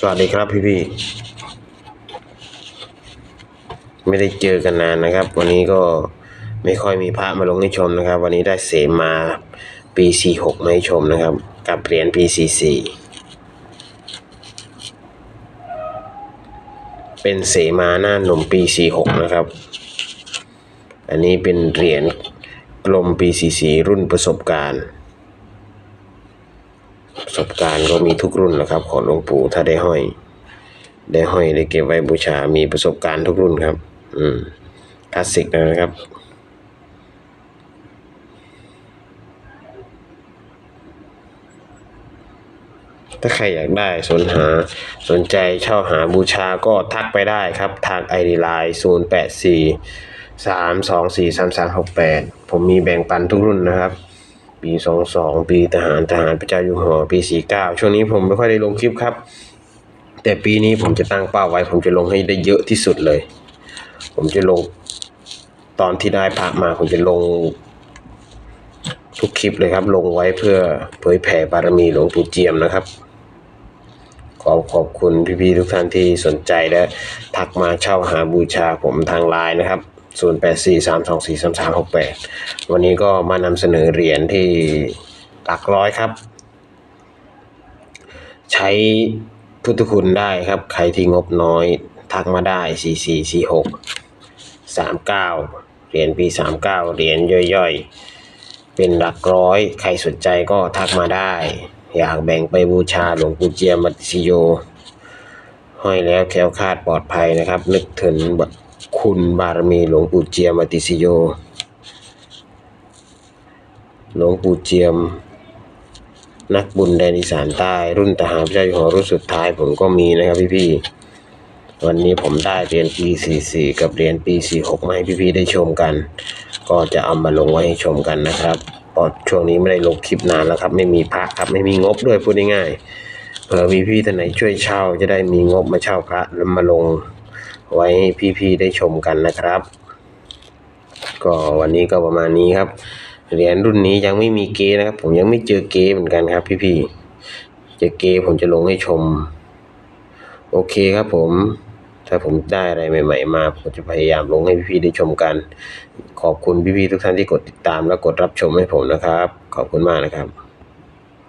สวัสดีครับพี่พี่ไม่ได้เจอกันนานนะครับ วันนี้ก็ไม่ค่อยมีพระมาลงให้ชมนะครับ วันนี้ได้เสมาปี46มาให้ชมนะครับ กับเหรียญปี44เป็นเสมาหน้าหนุ่มปี46นะครับ อันนี้เป็นเหรียญกลมปี44รุ่นประสบการณ์ สบการณ์ก็มีทุกรุ่นนะครับ ของหลวงปู่ถ้าได้ห้อย ได้ห้อยได้เก็บไว้บูชา มีประสบการณ์ทุกรุ่นครับ อืมคลาสสิกนะครับถ้าใครอยากได้สนหาสนใจเช่าหาบูชาก็ทักไปได้ครับ ทางไอดีไลน์0 8 4 3 2 4 3 3 6 8ผมมีแบ่งปันทุกรุ่นนะครับ ปี22ปีทหารทหารประเจ้าอยู่หัวปี49ช่วงนี้ผมไม่ค่อยได้ลงคลิปครับ แต่ปีนี้ผมจะตั้งเป้าไว้ ผมจะลงให้ได้เยอะที่สุดเลย ผมจะลงตอนที่ได้พระมาผมจะลงทุกคลิปเลยครับ ลงไว้เพื่อเผยแผ่บารมีหลวงปู่เจียมนะครับ อขอบคุณพี่ๆทุกท่านที่สนใจและทักมาเช่าหาบูชาผมทางไลน์นะครับ 0843243368 วันนี้ก็มานำเสนอเหรียญที่หลักร้อยครับ ใช้พุทธคุณได้ครับ ใครที่งบน้อยทักมาได้ 4446 39 เหรียญปี 39 เหรียญย่อยๆ เป็นหลักร้อย ใครสนใจก็ทักมาได้ อยากแบ่งไปบูชาหลวงปู่เจียมัตสิโย ห้อยแล้วแคล้วคลาดปลอดภัยนะครับ นึกถึงคุณบารมีหลวงปู่เจียมัตสิโย หลวงปู่เจียม นักบุญแดนอีสานใต้รุ่นทหารพระเจ้าอยู่หัวรุ่นสุดท้ายผมก็มีนะครับพี่ๆวันนี้ผมได้เรียญปี 44 กับเรียญปี 46 มาให้พี่ๆได้ชมกัน ก็จะเอามาลงไว้ให้ชมกันนะครับพราะช่วงนี้ไม่ได้ลงคลิปนานแล้วครับ ไม่มีพระครับไม่มีงบด้วยพูดง่ายๆเผื่อมีพี่ท่านไหนช่วยเช่าจะได้มีงบมาเช่าพระแล้วมาลงไว้ให้พี่ๆได้ชมกันนะครับ ก็วันนี้ก็ประมาณนี้ครับเหรียญรุ่นนี้ยังไม่มีเกนะครับ ผมยังไม่เจอเกเหมือนกันครับ พี่ๆเจอเกผมจะลงให้ชม โอเคครับผม ถ้าผมได้อะไรใหม่ ๆ มาผมจะพยายามลงให้พี่ๆได้ชมกัน ขอบคุณพี่ๆทุกท่านที่กดติดตามและกดรับชมให้ผมนะครับ ขอบคุณมากนะครับ